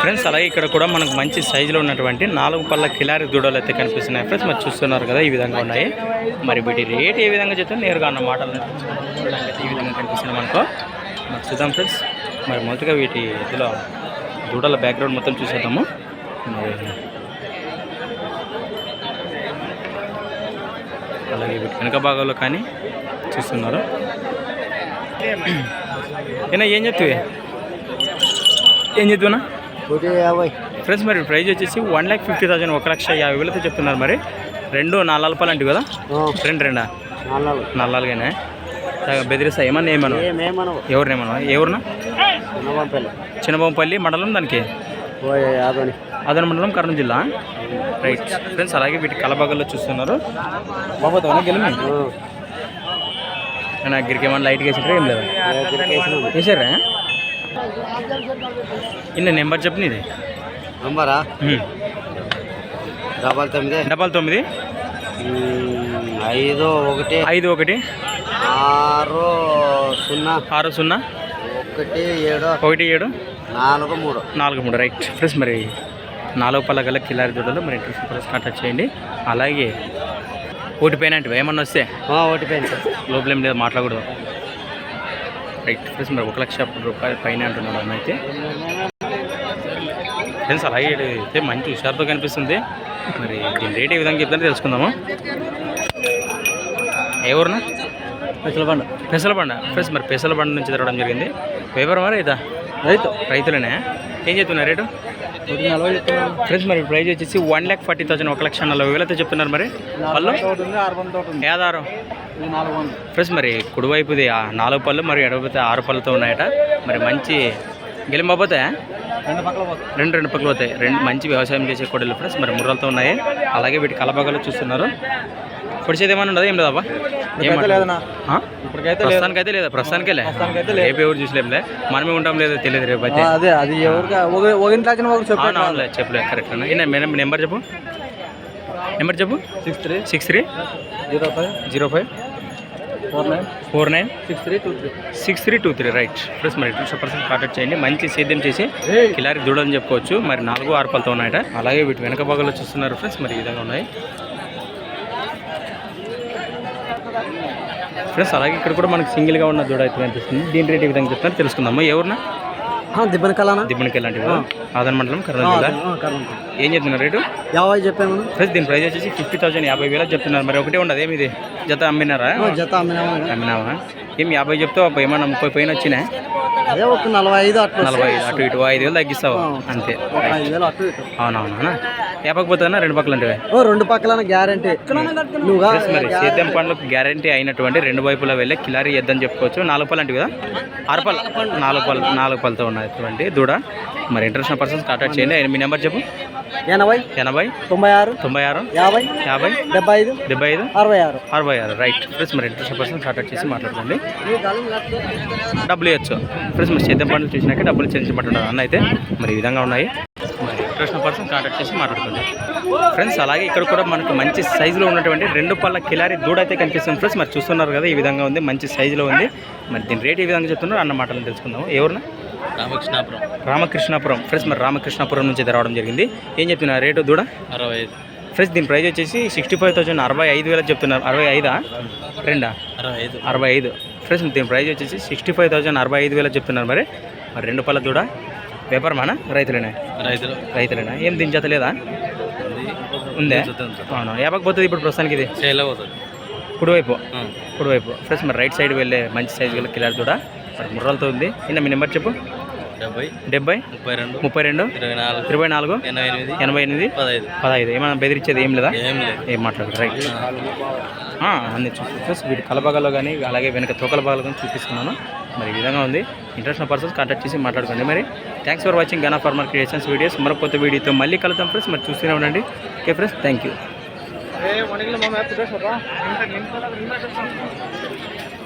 Friends అలాగే ఇక్కడ కూడా మనకు మంచి సైజులో ఉన్నటువంటి నాలుగు పళ్ళ కిలారి దూడలు అయితే కనిపిస్తున్నాయి. ఫ్రెండ్స్ మరి చూస్తున్నారు కదా ఈ విధంగా ఉన్నాయి. మరి వీటి రేట్ ఏ విధంగా చెప్తే నేరుగా అన్న మాటలు ఈ విధంగా కనిపిస్తున్నాయి మనకు. మరి చూద్దాం ఫ్రెండ్స్ మరి మొదటిగా వీటి ఇందులో దూడల బ్యాక్గ్రౌండ్ మొత్తం చూసేద్దాము. మరి అలాగే వీటి వెనక భాగంలో కానీ చూస్తున్నారు. ఏనా ఏం చెప్తావే? ఏం చెప్తున్నా ఫ్రెండ్స్ మరి ప్రైస్ వచ్చేసి వన్ ల్యాక్ ఫిఫ్టీ థౌసండ్ ఒక లక్ష యాభై వేలతో చెప్తున్నారు మరి. రెండు నాలుగు రూపాయలు అంటే కదా? రెండు రెండా? నాలుగు. నల్లాలుగానే బెదిరిస్తా ఏమన్నా ఏమన్నా? ఎవరినేమన్నా? ఎవరినా చిన్నబొంపల్లి. మండలం దానికి? అదన మండలం కర్నూలు జిల్లా? రైట్ ఫ్రెండ్స్ అలాగే వీటి కలబాగల్లో చూస్తున్నారు. బాబోతావా గెలిమి? నా గిరికి ఏమన్నా లైట్గా వేసారా ఏం లేదా? వేసారా ఇన్న నెంబర్ చెప్పు నీది నంబరా. డబల్ తొమ్మిది. డబల్ తొమ్మిది? ఐదు ఒకటి. ఐదు ఒకటి. ఆరు సున్నా. ఆరు సున్నా. ఒకటి ఏడు. ఒకటి ఏడు. నాలుగు మూడు. నాలుగు మూడు. రైట్. ఫ్రెండ్స్ మరి నాలుగు పళ్ళ గల కిలారి దూడలు మరి ఇంట్రెస్ట్ ప్రెస్ కాంటాక్ట్ చేయండి. అలాగే ఓటి పైన అంటే ఏమన్నా వస్తే? పెన్ లోపల లేదు మాట్లాడకూడదు. రైట్ ఫ్రెండ్స్ మరి ఒక లక్ష రూపాయల పైన అంటున్నాడు అన్న అయితే. ఫ్రెండ్స్ అలాగే అయితే మంచి హుషారుతో కనిపిస్తుంది. మరి దీని రేట్ ఏ విధంగా చెప్తారో తెలుసుకుందాము? ఏ ఊరునా? పెసలబండ. పెసలబండ. ఫ్రెండ్స్ మరి పెసలబండ నుంచి తిరగడం జరిగింది. పేపర్ మరి ఇదా? రైతు. రైతులనే? ఏం చెప్తున్నారు రేటు? ఫ్రెండ్స్ మరి ప్రైస్ వచ్చేసి వన్ ల్యాక్ ఫార్టీ థౌసండ్ ఒక లక్ష నలభై వేలతో చెప్తున్నారు మరి. పళ్ళు? ఒకటి ఫ్రెండ్స్ మరి కుడివైపుది ఆ నాలుగు పళ్ళు మరి ఎడవైపు ఆరు పళ్ళతో ఉన్నాయట. మరి మంచి గెలింపబోతే రెండు పక్కల పోతాయి. రెండు రెండు పక్కలు పోతాయి. రెండు మంచి వ్యవసాయం చేసే కొడలు ఫ్రెండ్స్ మరి ముర్రలతో ఉన్నాయి. అలాగే వీటి కలబాగాలు చూస్తున్నారు. పొడిచేది ఏమైనా ఉండదు ఏం లేదు. ప్రస్తుతానికైతే లేదా? ప్రస్తుతానికే లేదు. రేపు ఎవరు చూసలేంలే మనమే ఉంటాం లేదో తెలియదు రేపు అయితే. ఆ, అదే అది ఎవరికి ఒక ఒక ఇంట్లో వచ్చిన ఒకరు చెప్పాను అవునవునులే చెప్పలే కరెక్ట్ మేడం నెంబర్ చెప్పు. నెంబర్ చెప్పు. Six three. Six three. Zero five. Zero five. Four nine? Four nine? Six three two three. Six three two three right. Plus మరి టూ పర్సెంట్ కాంటాక్ట్ చేయండి. మంచి సేద్యం చేసి కిలారి దూడని చెప్పుకోవచ్చు. మరి నాలుగు ఆరు పళ్ళతో ఉన్నాయట. అలాగే వీటి వెనక భాగంలో చూస్తున్నారు ఫ్రెండ్స్ మరి ఈ విధంగా ఉన్నాయి. ఫ్రెండ్స్ అలాగే ఇక్కడ కూడా మనకి సింగిల్గా ఉన్న దూడ అయితే కనిపిస్తుంది. దీని రేట్ ఏ విధంగా చెప్తున్నారు తెలుసుకుందాము? ఎవరినా దిబ్బన కళనా దిబ్బనికి లాంటివి ఆదన మండలం కర్నూలు జిల్లా. ఏం చెప్తున్నారు రేటు? యాభై చెప్పాము ఫ్రెండ్స్ దీని ప్రైస్ వచ్చేసి ఫిఫ్టీ థౌసండ్ యాభై వేలకు చెప్తున్నారు. మరి ఒకటే ఉండదు ఏమి ఇది? జత అమ్మినారా? జత అమ్మినామా. అమ్మినావా? ఏం యాభై చెప్తావు? ఏమన్నా ముప్పై పైన వచ్చినాయి అదే ఒక నలభై ఐదు అట్లా నలభై ఐదు అటు ఇటు ఐదు వేలు తగ్గిస్తావు. అంతే. ఐదు వేలు అటు ఇటు. అవునవునా? యాపకపోతున్నా రెండు పక్కలు అంటే ఓ రెండు పక్కల గ్యారంటీ. మరి సేద్యం పండ్లకు గ్యారంటీ అయినటువంటి రెండు వైపులా వెళ్ళే కిలారి ఎద్దని చెప్పుకోవచ్చు. నాలుగు పళ్ళు అంటే కదా? ఆరు పళ్ళు. నాలుగు పళ్ళు నాలుగు పళ్ళతో ఉన్నటువంటి దూడ. మరి ఇంటర్నేషనల్ పర్సన్స్ కాంటాక్ట్ చేయండి. ఆయన మీ నెంబర్ చెప్పు. ఎనభై ఎనభై తొంభై ఆరు తొంభై ఆరు యాభై యాభై డెబ్బై ఐదు డెబ్బై ఐదు అరవై ఆరు. అరవై ఆరు. రైట్ ఫ్రెండ్స్ మరి ఇంటర్నేషనల్ పర్సన్స్ కాంటాక్ట్ చేసి మాట్లాడుకోండి. డబ్బులు ఇవ్వచ్చు. ఫ్రెండ్స్ మరి సేద్యం పండ్లు చూసినాక డబ్బులు చెల్లించమంటున్నారు అన్న అయితే మరి ఈ విధంగా ఉన్నాయి. మరి ఇంట్రెస్ట్ పర్సన్ కాంటాక్ట్ చేసి మాట్లాడుకోండి. ఫ్రెండ్స్ అలాగే ఇక్కడ కూడా మనకు మంచి సైజులో ఉన్నటువంటి రెండు పళ్ళ కిలారి దూడ అయితే కనిపిస్తుంది. ఫ్రెండ్స్ మరి చూస్తున్నారు కదా ఈ విధంగా ఉంది. మంచి సైజులో ఉంది. మరి దీని రేట్ ఏ విధంగా చెప్తున్నారు అన్న మాటలు తెలుసుకుందాము. ఎవరున్నా రామకృష్ణాపురం. రామకృష్ణాపురం. ఫ్రెండ్స్ మరి రామకృష్ణాపురం నుంచి అయితే రావడం జరిగింది. ఏం చెప్తున్నారు? రేటు దూడ? అరవై ఐదు. ఫ్రెండ్స్ దీని ప్రైస్ వచ్చేసి సిక్స్టీ ఫైవ్ థౌసండ్ అరవై ఐదు వేలకు చెప్తున్నారు. అరవై ఐదా? రెండా? అరవై ఐదు. అరవై ఐదు. ఫ్రెండ్స్ దీని ప్రైస్ వచ్చేసి సిక్స్టీ ఫైవ్ థౌసండ్ అరవై ఐదు వేలకు చెప్తున్నారు మరి. మరి రెండు పళ్ళ దూడ? వ్యాపారమానా రైతులేనా? రైతులు. రైతులేనా? ఏం దీని జత లేదా? ఉందే? అవును. యాపకపోతుంది ఇప్పుడు ప్రస్తుతానికి ఇది? చేయాల పోతుంది. కుడివైపు? కుడివైపు. ఫ్రెండ్స్ మరి రైట్ సైడ్ వెళ్ళే మంచి సైజు గల కిలార్ దూడ. మరి ముర్రలతో ఉంది. ఇన్న మీ నెంబర్ చెప్పు? డెబ్బై డెబ్బై ముప్పై రెండు ముప్పై రెండు ఇరవై నాలుగు ఇరవై నాలుగు ఎనభై ఎనిమిది ఎనభై ఎనిమిది పదహైదు. పదహైదు. ఏమైనా బెదిరించేది ఏం లేదా? ఏం లేదు. ఏం మాట్లాడదు రైట్. ఆ, అన్ని చూపిస్తూ వీటి కలబాగాలో కానీ అలాగే వెనక తోకల భాగాలు కానీ చూపిస్తున్నాను. మరి ఈ విధంగా ఉంది. ఇంట్రెస్ట్ పర్సన్స్ కాంటాక్ట్ చేసి మాట్లాడుకోండి. మరి thanks for watching Gana farmer creations videos మరొక కొత్త వీడియోతో మళ్ళీ కలుద్దాం ఫ్రెండ్స్ మరి చూస్తూనే ఉండండి. Okay friends thank you